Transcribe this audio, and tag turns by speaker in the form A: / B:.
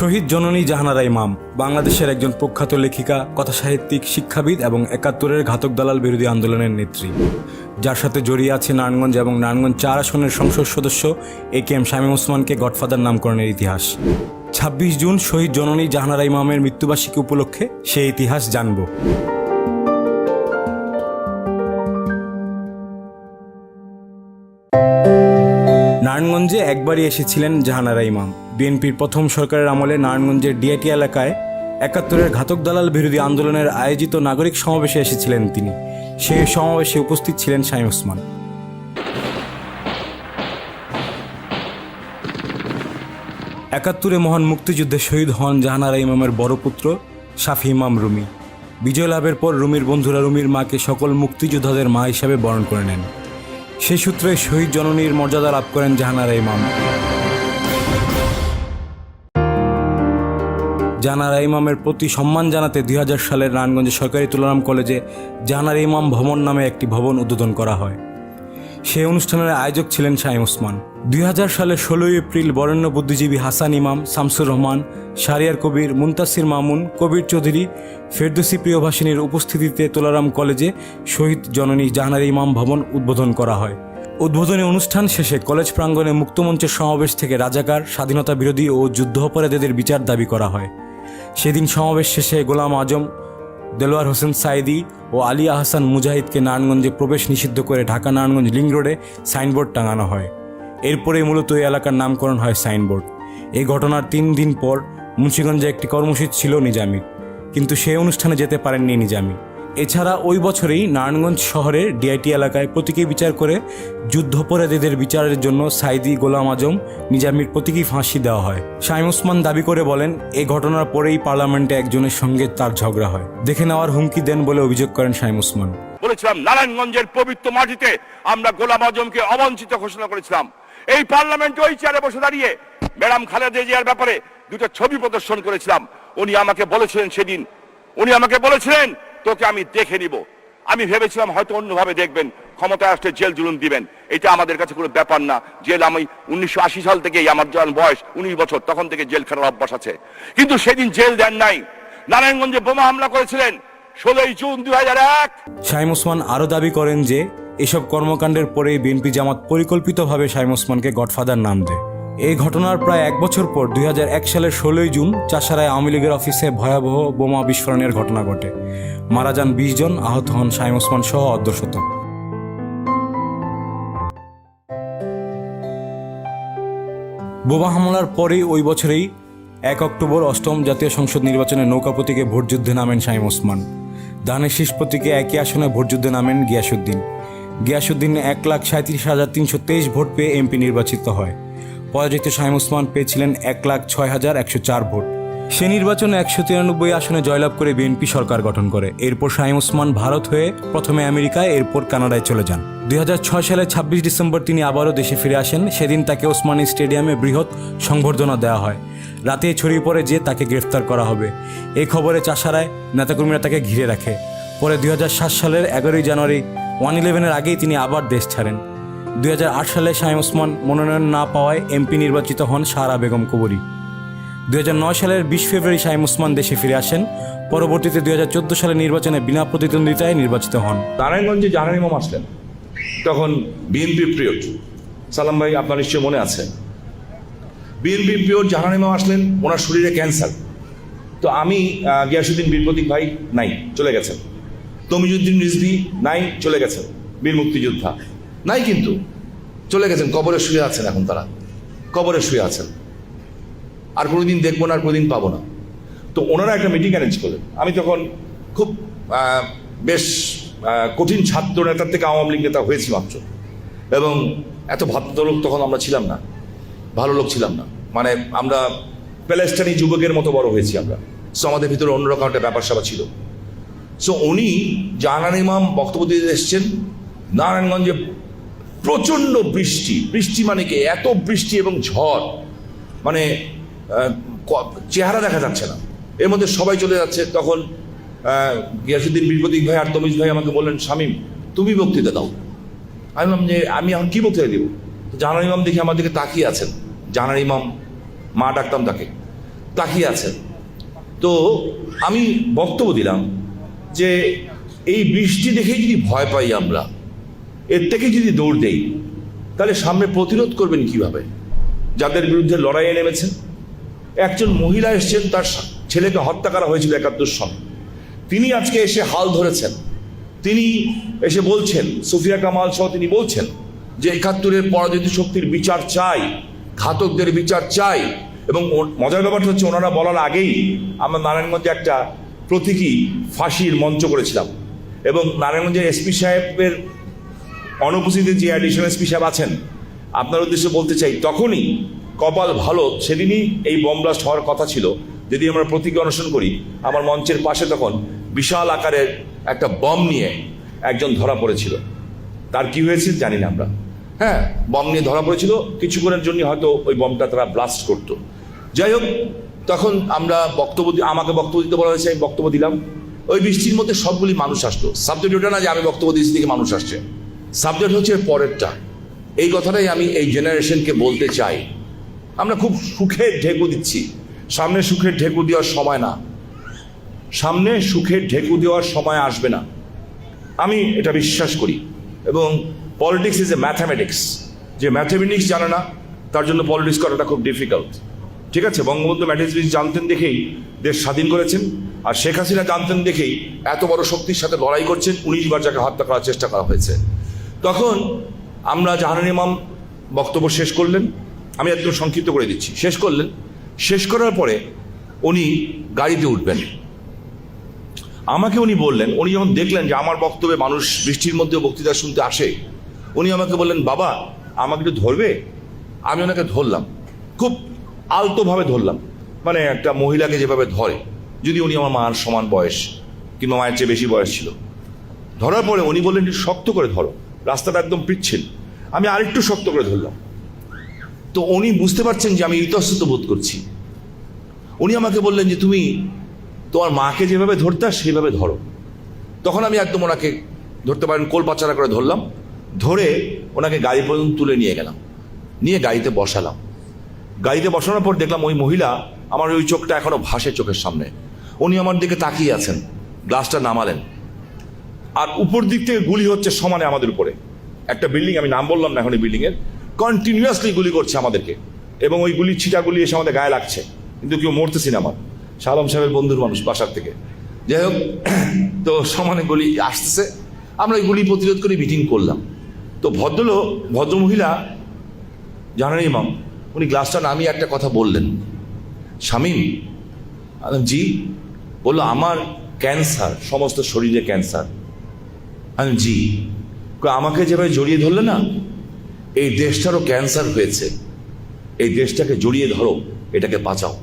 A: শহীদ জননী জাহানারা ইমাম, বাংলাদেশের একজন প্রখ্যাত লেখিকা, কথাসাহিত্যিক, শিক্ষাবিদ এবং একাত্তরের ঘাতক দালাল বিরোধী আন্দোলনের নেত্রী। যার সাথে জড়িয়ে আছে নারায়ণগঞ্জ এবং নারায়ণগঞ্জ চার আসনের সংসদ সদস্য এ কে এম শামীম ওসমানকে গডফাদার নামকরণের ইতিহাস। ছাব্বিশ জুন শহীদ জননী জাহানারা ইমামের মৃত্যুবার্ষিকী উপলক্ষে সেই ইতিহাস জানব। নারায়ণগঞ্জে একবারই এসেছিলেন জাহানারা ইমাম। বিএনপির প্রথম সরকারের আমলে নারায়ণগঞ্জের ডিআইটি এলাকায় একাত্তরের ঘাতক দালাল বিরোধী আন্দোলনের আয়োজিত নাগরিক সমাবেশে এসেছিলেন তিনি। সেই সমাবেশে উপস্থিত ছিলেন শামীম ওসমান। একাত্তরে মহান মুক্তিযুদ্ধে শহীদ হন জাহানারা ইমামের বড় পুত্র শাফি ইমাম রুমি। বিজয় লাভের পর রুমির বন্ধুরা রুমির মাকে সকল মুক্তিযোদ্ধাদের মা হিসাবে বরণ করে নেন। সেই সূত্রে শহীদ জননীর মর্যাদা লাভ করেন জাহানারা ইমাম। জাহানারা ইমামের প্রতি সম্মান জানাতে দুই হাজার সালের রানগঞ্জে সরকারি তুলারাম কলেজে জাহানারা ইমাম ভবন নামে একটি ভবন উদ্বোধন করা হয়। সেই অনুষ্ঠানের আয়োজক ছিলেন শাহিম ওসমান। দুই সালের ষোলোই এপ্রিল বরেণ্য বুদ্ধিজীবী হাসান ইমাম, শামসুর রহমান, শারিয়ার কবির মুন্তাসির মামুন, কবির চৌধুরী, ফেরদৌসি প্রিয়ভাসিনীর উপস্থিতিতে তোলারাম কলেজে শহীদ জননী জাহানারা ইমাম ভবন উদ্বোধন করা হয়। উদ্বোধনী অনুষ্ঠান শেষে কলেজ প্রাঙ্গণে মুক্তমঞ্চের সমাবেশ থেকে রাজাকার, স্বাধীনতা বিরোধী ও যুদ্ধাপরাধীদের বিচার দাবি করা হয়। সেদিন সমাবেশ শেষে গোলাম আজম দেলোয়ার হোসেন সাইদি ও আলী আহসান মুজাহিদকে নারায়ণগঞ্জে প্রবেশ নিষিদ্ধ করে ঢাকা নারায়ণগঞ্জ লিং রোডে সাইনবোর্ড টাঙানো হয়। এরপরেই মূলত এই এলাকার নামকরণ হয় সাইনবোর্ড। এই ঘটনার তিন দিন পর মুন্সিগঞ্জে একটি কর্মসূচি ছিল নিজামির কিন্তু সেই অনুষ্ঠানে যেতে পারেননি নিজামি। এছাড়া ওই বছরেই নারায়ণগঞ্জ শহরের ডিআইটি এলাকায় প্রতীকী বিচার করে যুদ্ধপরাধীদের বিচারের জন্য সাইদি গোলাম আজম নিজামির প্রতীকী ফাঁসি দেওয়া হয়। শাইম ওসমান দাবি করে বলেন এই ঘটনার পরেই পার্লামেন্টে একজনের সঙ্গে তার ঝগড়া হয়। দেখে নেওয়ার হুমকি দেন বলে অভিযোগ করেন শাইম ওসমান।
B: বলেছিলাম, নারায়ণগঞ্জের পবিত্র মাটিতে আমরা গোলাম আজমকে অবাঞ্ছিত ঘোষণা করেছিলাম। এই পার্লামেন্টে ওই চেয়ারে বসে দাঁড়িয়ে ম্যাডাম খালেদা জিয়ার ব্যাপারে দুটো ছবি প্রদর্শন করেছিলাম। উনি আমাকে বলেছিলেন সেদিন, উনি আমাকে বলেছিলেন তোকে আমি দেখে নিব। আমি ভেবেছিলাম হয়তো অন্যভাবে দেখবেন, ক্ষমতায় আসলে জেল জুলুম দিবেন। এটা আমাদের কাছে কোনো ব্যাপার না। জেল আমি উনিশশো আশি সাল থেকেই, আমার যখন বয়স উনিশ বছর, তখন থেকে জেল খাটার অভ্যাস আছে। কিন্তু সেদিন জেল দেন নাই। নারায়ণগঞ্জে বোমা হামলা করেছিলেন ষোলোই জুন দুই হাজার এক।
A: শাইম ওসমান আরও দাবি করেন যে, এসব কর্মকাণ্ডের পরেই বিএনপি জামাত পরিকল্পিতভাবে শাইম ওসমানকে গডফাদার নাম দেয়। এই ঘটনার প্রায় এক বছর পর দুই হাজার এক সালের ষোলোই জুন চাষারায় আওয়ামী লীগের অফিসে ভয়াবহ বোমা বিস্ফোরণের ঘটনা ঘটে। মারা যান বিশ জন, আহত হন শাইম ওসমান সহ অর্ধশত বোমা হামলার পরেই ওই বছরেই এক অক্টোবর অষ্টম জাতীয় সংসদ নির্বাচনে নৌকা ভোটযুদ্ধে নামেন শাহিম ওসমান। ধানের শীষ একই আসনে ভোটযুদ্ধে নামেন গিয়াসুদ্দিন গিয়াসুদ্দিন এক লাখ সাঁত্রিশ হাজার তিনশো তেইশ ভোট পেয়ে এমপি নির্বাচিত হয়। পরাজিত শাহিম ওসমান পেয়েছিলেন এক লাখ ছয় হাজার একশো চার ভোট। সে নির্বাচনে একশো তিরানব্বই আসনে জয়লাভ করে বিএনপি সরকার গঠন করে। এরপর শাহিম ওসমান ভারত হয়ে প্রথমে আমেরিকায় এরপর কানাডায় চলে যান। দু হাজার ছয় সালে ছাব্বিশ ডিসেম্বর তিনি আবারও দেশে ফিরে আসেন। সেদিন তাকে ওসমানী স্টেডিয়ামে বৃহৎ সংবর্ধনা দেওয়া হয়। রাতে ছড়িয়ে পড়ে যে তাকে গ্রেফতার করা হবে। এই খবরে চাষারায় নেতাকর্মীরা তাকে ঘিরে রাখে। পরে দুই হাজার সাত সালের এগারোই জানুয়ারি ওয়ান ইলেভেনের আগেই তিনি আবার দেশ ছাড়েন। দুই হাজার আট সালে শাহিম ওসমান মনোনয়ন না পাওয়ায় এমপি নির্বাচিত হন সারা বেগম কবরী। দুই সালের বিশ ফেব্রুয়ারি শাহিম ওসমান দেশে ফিরে আসেন। পরবর্তীতে দুই হাজার চোদ্দ সালে নির্বাচনে বিনা প্রতিদ্বন্দ্বিতায় নির্বাচিত হন।
C: নারায়ণগঞ্জে জাহান ইমাম আসলেন। তখন বিএনপির প্রিয়, সালাম ভাই, আপনার নিশ্চয় মনে আছে। বিএনপির প্রিয় জাহান ইমাম আসলেন, ওনার শরীরে ক্যান্সার। তো আমি গিয়াসুদ্দিন বীর প্রতীক ভাই নাই, চলে গেছেন। তমিজুদ্দিন রিজভি নাই, চলে গেছেন। বীর মুক্তিযোদ্ধা। নাই কিন্তু। চলে গেছেন, কবরে শুয়ে আছেন এখন তারা। কবরে শুয়ে আছেন। আর কোনোদিন দেখব না, আর কোনোদিন পাবো না। তো ওনারা একটা মিটিং অ্যারেঞ্জ করলেন। আমি তখন খুব বেশ কঠিন ছাত্র নেতার থেকে আওয়ামী লীগ নেতা হয়েছি মাত্র। এবং এত ভদ্রলোক তখন আমরা ছিলাম না। ভালো লোক ছিলাম না। মানে আমরা প্যালেস্টাইনি যুবকের মতো বড় হয়েছি আমরা। সো আমাদের ভিতরে অন্যরকম একটা ব্যাপার স্যাপার ছিল। সো উনি জাহান ইমাম বক্তব্য দিতে এসছেন। নারায়ণগঞ্জে প্রচণ্ড বৃষ্টি। বৃষ্টি মানে কি? এত বৃষ্টি এবং ঝড়। মানে চেহারা দেখা যাচ্ছে না। এর মধ্যে সবাই চলে যাচ্ছে। তখন গিয়াসুদ্দিন বীরপ্রতীক ভাই আর তমিজ ভাই আমাকে বললেন, শামীম, তুমি বক্তৃতা দাও। আমি বললাম যে, আমি এখন কী বক্তৃতা দিব? তো জাহানার ইমাম দেখে আমার দিকে তাকিয়ে আছেন। জাহানার ইমাম, মা ডাকতাম তাকে। তাকিয়ে আছেন। তো আমি বক্তব্য দিলাম যে, এই বৃষ্টি দেখেই যদি ভয় পাই আমরা এর থেকে যদি দৌড় দেই, তাহলে সামনে প্রতিরোধ করবেন কীভাবে? যাদের বিরুদ্ধে লড়াইয়ে নেমেছেন। একজন মহিলা এসছেন, তার ছেলেকে হত্যা করা হয়েছিল একাত্তর সনে। তিনি আজকে এসে হাল ধরেছেন। তিনি এসে বলছেন, সুফিয়া কামাল সহ তিনি বলছেন যে একাত্তরের পরাজিত শক্তির বিচার চাই, ঘাতকদের বিচার চাই এবং মজার ব্যাপারটা হচ্ছে ওনারা বলার আগেই আমরা নারায়ণগঞ্জে একটা প্রতীকী ফাঁসির মঞ্চ করেছিলাম। এবং নারায়ণগঞ্জের এসপি সাহেবের অনুপস্থিতিতে যে অ্যাডিশনাল এসপি সাহেব আছেন, আপনার উদ্দেশ্যে বলতে চাই, তখনই কপাল ভালো, সেদিনই এই বম ব্লাস্ট হওয়ার কথা ছিল। যদি আমরা প্রতীকী অনুসরণ করি, আমার মঞ্চের পাশে তখন বিশাল আকারের একটা বম নিয়ে একজন ধরা পড়েছিল। তার কি হয়েছে জানি না আমরা। হ্যাঁ বম নিয়ে ধরা পড়েছিল, কিছুক্ষণের জন্য হয়তো ওই বমটা তারা ব্লাস্ট করতো। যাই হোক, তখন আমরা বক্তব্য আমাকে বক্তব্য দিতে বলা হয়েছে, আমি বক্তব্য দিলাম। ওই বৃষ্টির মধ্যে সবগুলি মানুষ আসলো। সাবজেক্ট ওটা না যে আমি বক্তব্য দিয়েছি দিকে মানুষ আসছে। সাবজেক্ট হচ্ছে পরেরটা। এই কথাটাই আমি এই জেনারেশনকে বলতে চাই। আমরা খুব সুখের ঢেকু দিচ্ছি। সামনে সুখের ঢেকু দেওয়ার সময় না। সামনে সুখের ঢেকু দেওয়ার সময় আসবে না। আমি এটা বিশ্বাস করি। এবং পলিটিক্স ইজ এ ম্যাথামেটিক্স যে ম্যাথামেটিক্স জানে না, তার জন্য পলিটিক্স করাটা খুব ডিফিকাল্ট ঠিক আছে? বঙ্গবন্ধু ম্যাথামেটিক্স জানতেন দেখেই দেশ স্বাধীন করেছেন। আর শেখ হাসিনা জানতেন দেখেই এত বড় শক্তির সাথে লড়াই করছেন, উনিশ বার যাকে হত্যা করার চেষ্টা করা হয়েছে। তখন আমরা জাহানুর ইমাম বক্তব্য শেষ করলেন। আমি একদম সংক্ষিপ্ত করে দিচ্ছি। শেষ করলেন। শেষ করার পরে উনি গাড়িতে উঠবেন। আমাকে উনি বললেন, উনি যখন দেখলেন যে আমার বক্তব্যে মানুষ বৃষ্টির মধ্যে বক্তৃতা শুনতে আসে, উনি আমাকে বললেন, বাবা, আমাকে একটু ধরবে? আমি ওনাকে ধরলাম। খুব আলতোভাবে ধরলাম। মানে একটা মহিলাকে যেভাবে ধরে, যদি উনি আমার মার সমান বয়স কিংবা মায়ের চেয়ে বেশি বয়স ছিল। ধরার পরে উনি বললেন শক্ত করে ধরো। রাস্তাটা একদম পিচ্ছিল। আমি আরেকটু শক্ত করে ধরলাম। তো উনি বুঝতে পারছেন যে আমি ইতস্তত বোধ করছি। উনি আমাকে বললেন যে, তুমি তোমার মাকে যেভাবে ধরতে সেইভাবে ধরো। তখন আমি একদম ওনাকে ধরতে পারেন, কোল পাচারা করে ধরলাম। ধরে ওনাকে গাড়ি পর্যন্ত তুলে নিয়ে গেলাম। নিয়ে গাড়িতে বসালাম। গাড়িতে বসানোর পর দেখলাম ওই মহিলা আমার ওই চোখটা এখনও ভাসে চোখের সামনে। উনি আমার দিকে তাকিয়ে আছেন। গ্লাসটা নামালেন। আর উপর দিক থেকে গুলি হচ্ছে সমানে আমাদের উপরে। একটা বিল্ডিং আমি নাম বললাম না এখন এই বিল্ডিংয়ের কন্টিনিউয়াসলি গুলি করছে আমাদেরকে। এবং ওই গুলির ছিটাগুলি এসে আমাদের গায়ে লাগছে। কিন্তু কেউ মরতেছি না আমার। শালম সাহেবের বন্ধুর মানুষ বাসার থেকে। যাই হোক, তো সমানে গুলি আসতেছে। আমরা ওই গুলি প্রতিরোধ করে মিটিং করলাম। তো ভদ্রলোক, ভদ্রমহিলা, জানান ইমাম, উনি গ্লাসটা নামিয়ে একটা কথা বললেন। আমি জি। বলল, আমার ক্যান্সার সমস্ত শরীরে ক্যান্সার আমি জি। আমাকে যেভাবে জড়িয়ে ধরলে না, এই দেশটারও ক্যান্সার হয়েছে। এই দেশটাকে জড়িয়ে ধরো, এটাকে বাঁচাও।